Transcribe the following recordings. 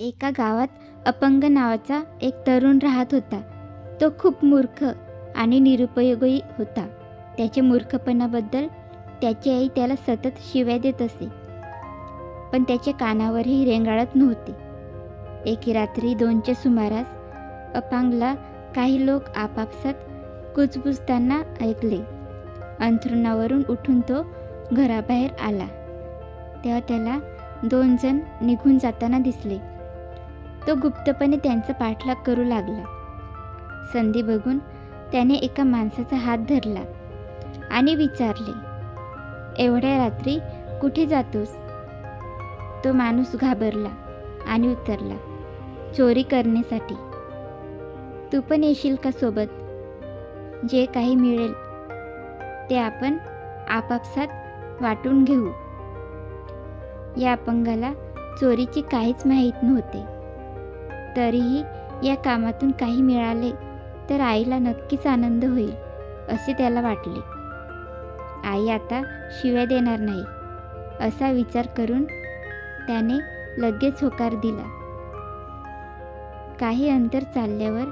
एका गावात अपंग नावाचा एक तरुण राहत होता. तो खूप मूर्ख आणि निरुपयोगी होता. त्याच्या मूर्खपणाबद्दल त्याची आई त्याला सतत शिव्या देत असे. पण त्याच्या कानावरही रेंगाळत नव्हते. एके रात्री दोनच्या सुमारास अपांगला काही लोक आपापसात कुजबुजताना ऐकले. अंथरुणावरून उठून तो घराबाहेर आला. तेव्हा त्याला दोन जण निघून जाताना दिसले. तो गुप्तपणे त्यांचा पाठलाग करू लागला. संधी बघून त्याने एका माणसाचा हात धरला आणि विचारले एवढ्या रात्री कुठे जातोस? तो माणूस घाबरला आणि उतरला चोरी करण्यासाठी. तू पण येशील का सोबत? जे काही मिळेल ते आपण आपापसात वाटून घेऊ. या अपंगाला चोरीची काहीच माहीत नव्हते. तरीही या कामातून काही मिळाले तर आईला नक्कीच आनंद होईल असे त्याला वाटले. आई आता शिव्या देणार नाही असा विचार करून त्याने लगेच होकार दिला. काही अंतर चालल्यावर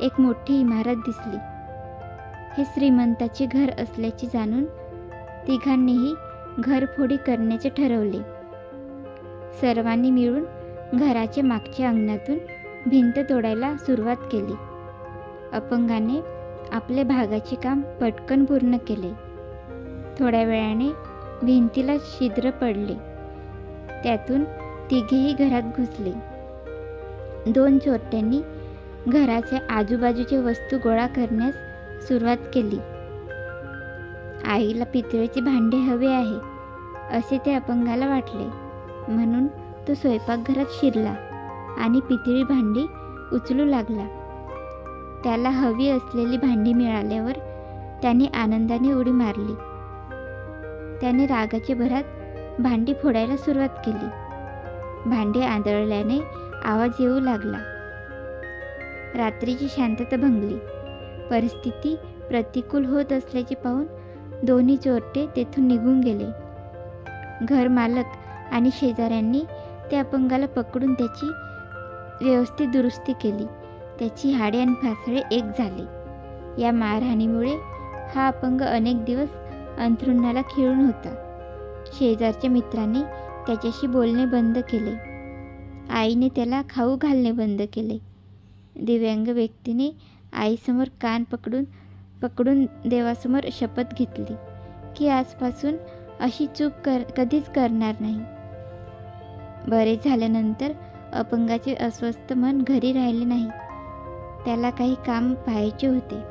एक मोठी इमारत दिसली. हे श्रीमंताचे घर असल्याचे जाणून तिघांनीही घरफोडी करण्याचे ठरवले. सर्वांनी मिळून घराच्या मागच्या अंगणातून भिंत तोडायला सुरुवात केली. अपंगाने आपले भागाचे काम पटकन पूर्ण केले. थोड्या वेळाने भिंतीला छिद्र पडले. त्यातून तिघेही घरात घुसले. दोन चोरट्यांनी घराच्या आजूबाजूच्या वस्तू गोळा करण्यास सुरुवात केली. आईला पितळेचे भांडे हवे आहे असे ते अपंगाला वाटले. म्हणून तो स्वयंपाकघरात शिरला आणि पितळी भांडी उचलू लागला. त्याला हवी असलेली भांडी मिळाल्यावर त्याने आनंदाने उडी मारली. त्याने रागाच्या भरात भांडी फोडायला सुरुवात केली. भांडी आंधळल्याने आवाज येऊ लागला. रात्रीची शांतता भंगली. परिस्थिती प्रतिकूल होत असल्याचे पाहून दोन्ही चोरटे तेथून निघून गेले. घर मालक आणि शेजाऱ्यांनी त्या अपंगाला पकडून त्याची व्यवस्थित दुरुस्ती केली. त्याची हाडे आणि फासळे एक झाले. या मारहाणीमुळे हा अपंग अनेक दिवस अंथरुणाला खिळून होता. शेजारच्या मित्राने त्याच्याशी बोलणे बंद केले. आईने त्याला खाऊ घालणे बंद केले. दिव्यांग व्यक्तीने आईसमोर कान पकडून पकडून देवासमोर शपथ घेतली की आजपासून अशी चूक कर कधीच करणार नाही. बरे झाल्यानंतर अपंगाचे अस्वस्थ मन घरी राहिले नाही. त्याला काही काम पाहायचे होते.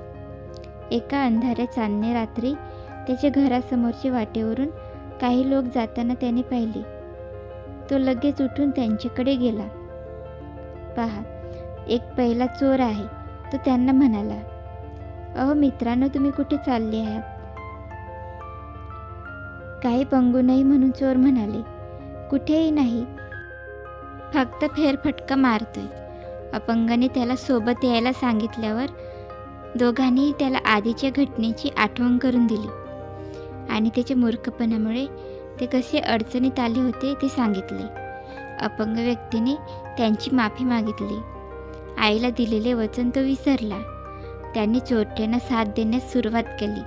एका अंधाऱ्या चांदणे रात्री त्याच्या घरासमोरच्या वाटेवरून काही लोक जाताना त्याने पाहिले. तो लगेच उठून त्यांच्याकडे गेला. पहा एक पहिला चोर आहे तो त्यांना म्हणाला. अहो मित्रांनो तुम्ही कुठे चालले आहात? काही पंगू नाही म्हणून चोर म्हणाले. कुठेही नाही. फक्त फेरफटका मारतोय. अपंगाने त्याला सोबत यायला सांगितल्यावर दोघांनीही त्याला आधीच्या घटनेची आठवण करून दिली. आणि त्याच्या मूर्खपणामुळे ते कसे अडचणीत आले होते ते सांगितले. अपंग व्यक्तीने त्यांची माफी मागितली. आईला दिलेले वचन तो विसरला. त्यांनी चोरट्यांना साथ देण्यास सुरुवात केली.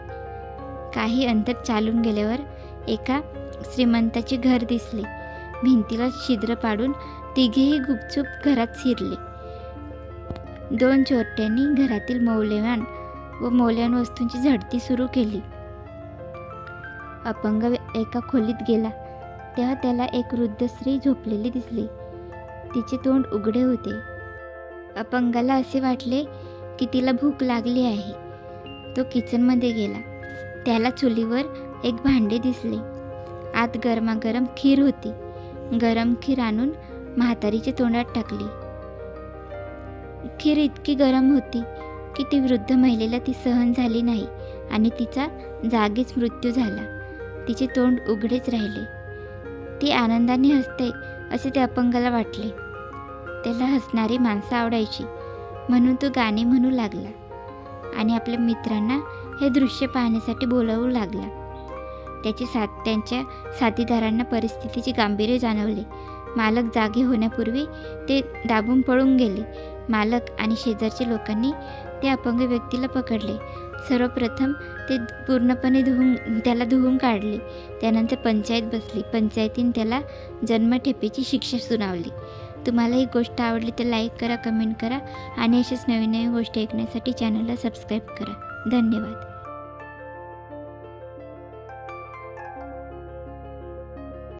काही अंतर चालून गेल्यावर एका श्रीमंताचे घर दिसले. भिंतीला छिद्र पाडून तिघेही गुपचूप घरात शिरले. दोन चोरट्यांनी घरातील मौल्यवान व मौल्यवान वस्तूंची झडती सुरू केली. अपंग एका खोलीत गेला. तेव्हा त्याला एक वृद्ध स्त्री झोपलेली दिसली. तिचे तोंड उघडे होते. अपंगाला असे वाटले की तिला भूक लागली आहे. तो किचनमध्ये गेला. त्याला चुलीवर एक भांडे दिसले. आत गरमागरम खीर होती. गरम खीर आणून म्हातारीच्या तोंडात टाकली. खीर इतकी गरम होती की ती वृद्ध महिलेला ती सहन झाली नाही आणि तिचा जागीच मृत्यू झाला. तिचे तोंड उघडेच राहिले. ती आनंदाने हसते असे त्या अपंगाला वाटले. त्याला हसणारी माणसं आवडायची म्हणून तो गाणे म्हणू लागला आणि आपल्या मित्रांना हे दृश्य पाहण्यासाठी बोलावू लागला. त्याचे साथ त्यांच्या साथीदारांना परिस्थितीचे गांभीर्य जाणवले. मालक जागे होण्यापूर्वी ते दाबून पळून गेले. मालक आणि शेजारच्या लोकांनी त्या अपंग व्यक्तीला पकडले. सर्वप्रथम ते पूर्णपणे धुवून त्याला धुवून काढले. त्यानंतर पंचायत बसली. पंचायतीने त्याला जन्मठेपेची शिक्षा सुनावली. तुम्हाला ही गोष्ट आवडली तर लाईक करा कमेंट करा आणि अशाच नवीन नवीन गोष्टी ऐकण्यासाठी चॅनलला सबस्क्राईब करा. धन्यवाद.